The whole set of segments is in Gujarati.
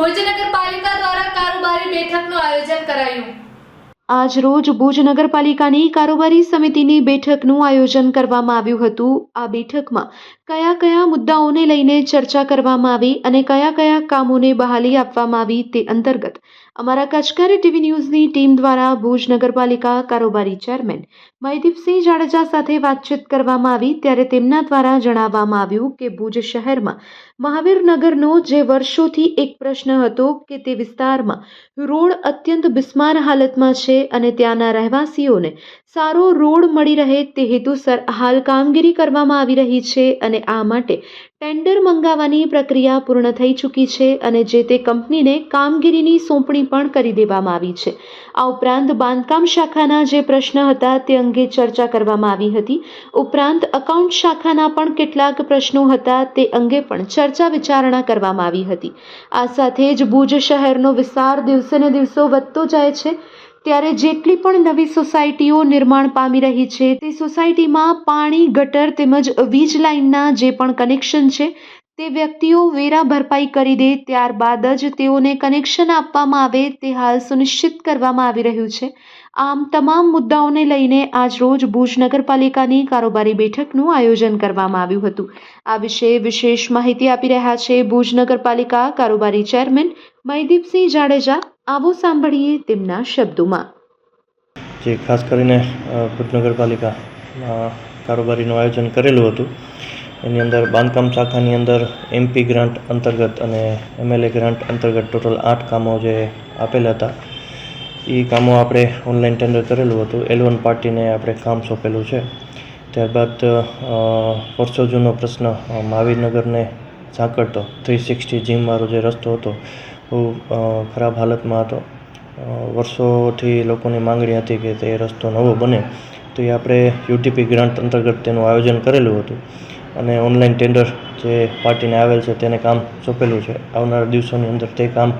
ભુજ નગરપાલિકા દ્વારા કારોબારી બેઠકનું આયોજન કરાયું. આજ રોજ ભુજ નગરપાલિકાની કારોબારી સમિતિની બેઠકનું આયોજન કરવામાં આવ્યું હતું. આ બેઠકમાં કયા કયા મુદ્દાઓને લઈને ચર્ચા કરવામાં આવી અને કયા કયા કામોને બહાલી આપવામાં આવી તે અંતર્ગત અમારા કચકારી ટીવી ન્યૂઝની ટીમ દ્વારા ભુજ નગરપાલિકા કારોબારી ચેરમેન મયદીપસિંહ જાડેજા સાથે વાતચીત કરવામાં આવી ત્યારે તેમના દ્વારા જણાવવામાં આવ્યું કે ભુજ શહેરમાં મહાવીરનગરનો જે વર્ષોથી એક પ્રશ્ન હતો કે તે વિસ્તારમાં રોડ અત્યંત બિસ્માર હાલતમાં છે અને ત્યાંના રહેવાસીઓને સારો રોડ મળી રહે તે હેતુસર હાલ કામગીરી કરવામાં આવી રહી છે અને આ માટે ટેન્ડર મંગાવવાની પ્રક્રિયા પૂર્ણ થઈ ચૂકી છે અને જે તે કંપનીને કામગીરીની સોંપણી પણ કરી દેવામાં આવી છે. આ ઉપરાંત બાંધકામ શાખાના જે પ્રશ્ન હતા તે અંગે ચર્ચા કરવામાં આવી હતી. ઉપરાંત અકાઉન્ટ શાખાના પણ કેટલાક પ્રશ્નો હતા તે અંગે પણ ચર્ચા વિચારણા કરવામાં આવી હતી. આ સાથે જ ભુજ શહેરનો વિસ્તાર દિવસે ને દિવસો વધતો જાય છે. ત્યારે જેટલી પણ નવી સોસાયટીઓ નિર્માણ પામી રહી છે, તે સોસાયટીમાં પાણી, ગટર તેમજ વીજ લાઇનના જે પણ કનેક્શન છે, તે વ્યક્તિઓ વેરા ભરપાઈ કરી દે, ત્યારબાદ જ તેઓને કનેક્શન આપવામાં આવે, તે હાલ સુનિશ્ચિત કરવામાં આવી રહ્યું છે. આમ તમામ મુદ્દાઓને લઈને આજ રોજ ભુજ નગરપાલિકાની કારોબારી બેઠકનું આયોજન કરવામાં આવ્યું હતું. આ વિશે વિશેષ માહિતી આપી રહ્યા છે ભુજ નગરપાલિકા કારોબારી ચેરમેન મયદીપસિંહ જાડેજા. આવો સાંભળીએ તેમના શબ્દોમાં. જે ખાસ કરીને ભુજ નગરપાલિકા કારોબારીનું આયોજન કરેલું હતું. એની અંદર બાંધકામ શાખાની અંદર એમપી ગ્રાન્ટ અંતર્ગત અને એમએલએ ગ્રાન્ટ અંતર્ગત ટોટલ આઠ કામો જે આપેલા હતા. એ કામો આપણે ઓનલાઈન ટેન્ડર કરેલું હતું. એલ વન પાર્ટીને આપણે કામ સોંપેલું છે. ત્યારબાદ વર્ષો જૂનો પ્રશ્ન મહાવીરનગરને ઝાંકળતો. થ્રી સિક્સટી જીમવાળો જે રસ્તો હતો અ, ખરાબ હાલતમાં હતો. વર્ષોથી લોકોની માંગણી હતી કે તે રસ્તો નવો બને. તો એ આપણે યુટીપી ગ્રાન્ટ અંતર્ગત તેનું આયોજન કરેલું હતું. અને ઓનલાઈન ટેન્ડર જે પાર્ટીને આવેલ છે તેને કામ સોંપેલું છે. આવનારા દિવસોની અંદર તે કામ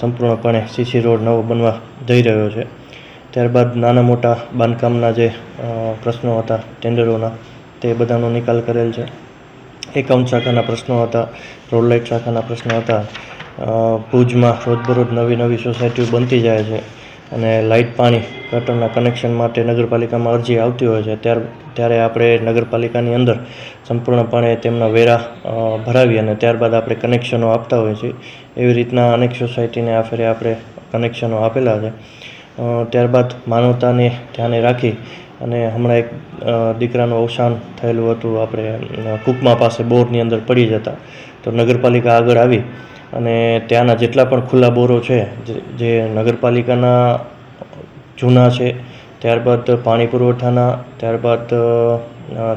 સંપૂર્ણપણે સીસી રોડ નવો બનવા જઈ રહ્યો છે. ત્યારબાદ નાના મોટા બાંધકામના જે પ્રશ્નો હતા ટેન્ડરોના તે બધાનો નિકાલ કરેલ છે. એકાઉન્ટ શાખાના પ્રશ્નો હતા રોડ લાઇટ શાખાના પ્રશ્નો હતા ભુજમાં રોજબરોજ નવી નવી સોસાયટીઓ બનતી જાય છે અને લાઇટ પાણી ગટરના કનેક્શન માટે નગરપાલિકામાં અરજી આવતી હોય છે. ત્યાર, ત્યારે આપણે નગરપાલિકાની અંદર સંપૂર્ણપણે તેમના વેરા ભરાવી અને ત્યારબાદ આપણે કનેક્શનો આપતા હોઈએ છીએ. એવી રીતના અનેક સોસાયટીને આ ફેરે આપણે કનેક્શનો આપેલા છે. ત્યારબાદ માનવતાને ધ્યાને રાખી અને હમણાં એક દીકરાનું અવસાન થયેલું હતું. આપણે કુકમા પાસે બોરની અંદર પડી જતા. તો નગરપાલિકા આગળ આવી અને ત્યાંના જેટલા પણ ખુલ્લા બોરો છે, જે- નગરપાલિકાના જૂના છે, ત્યારબાદ પાણી પુરવઠાના, ત્યારબાદ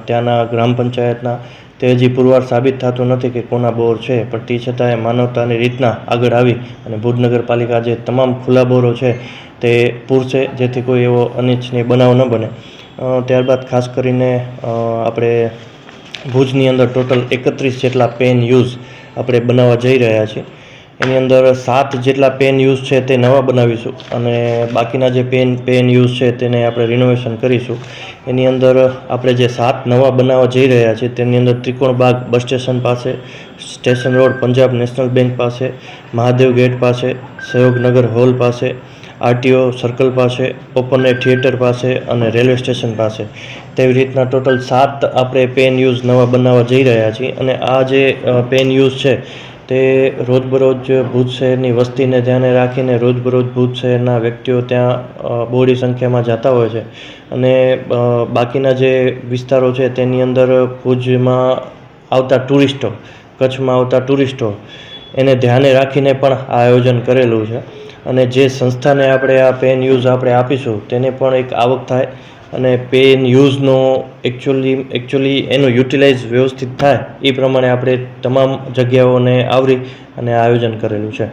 ત્યાંના ગ્રામ પંચાયતના, તે હજી પુરવાર સાબિત થતું નથી કે કોના બોર છે, પણ તે છતાંય માનવતાની રીતના આગળ આવી અને ભુજ નગરપાલિકા જે તમામ ખુલ્લા બોરો છે, તે પૂરશે, જેથી કોઈ એવો અનિચ્છનીય બનાવ ન બને. ત્યારબાદ ખાસ કરીને આપણે ભુજની અંદર ટોટલ એકત્રીસ જેટલા પેન યુઝ આપણે બનાવવા જઈ રહ્યા છીએ. એની અંદર સાત જેટલા પેન યુઝ છે તે નવા બનાવીશું અને બાકીના જે પેન પેન યુઝ છે તેને આપણે રિનોવેશન કરીશું. એની અંદર આપણે જે સાત નવા બનાવવા જઈ રહ્યા છીએ તેની અંદર ત્રિકોણબાગ બસ સ્ટેશન પાસે, station road, Punjab national bank પાસે, મહાદેવ ગેટ પાસે, સહયોગનગર હોલ પાસે આરટીઓ સર્કલ પાસે, ઓપન એર થિયેટર પાસે અને રેલવે સ્ટેશન પાસે. તેવી રીતના ટોટલ સાત આપણે પેન યુઝ નવા બનાવવા જઈ રહ્યા છીએ અને આ જે પેન યુઝ છે તે રોજબરોજ ભુજ શહેરની વસ્તીને ધ્યાને રાખીને રોજબરોજ ભુજ શહેરના વ્યક્તિઓ ત્યાં બહોળી સંખ્યામાં જતા હોય છે. અને બાકીના જે વિસ્તારો છે તેની અંદર ભુજમાં આવતા ટુરિસ્ટો, કચ્છમાં આવતા ટુરિસ્ટો, એને ધ્યાને રાખીને પણ આ આયોજન કરેલું છે. અને જે સંસ્થાને આપણે આ પેન યુઝ આપણે આપીશું, તેને પણ એક આવક થાય અને પેન યુઝનો એકચ્યુઅલી એકચ્યુઅલી એનું યુટિલાઇઝ વ્યવસ્થિત થાય, એ પ્રમાણે આપણે તમામ જગ્યાઓને આવરી અને આયોજન કરેલું છે.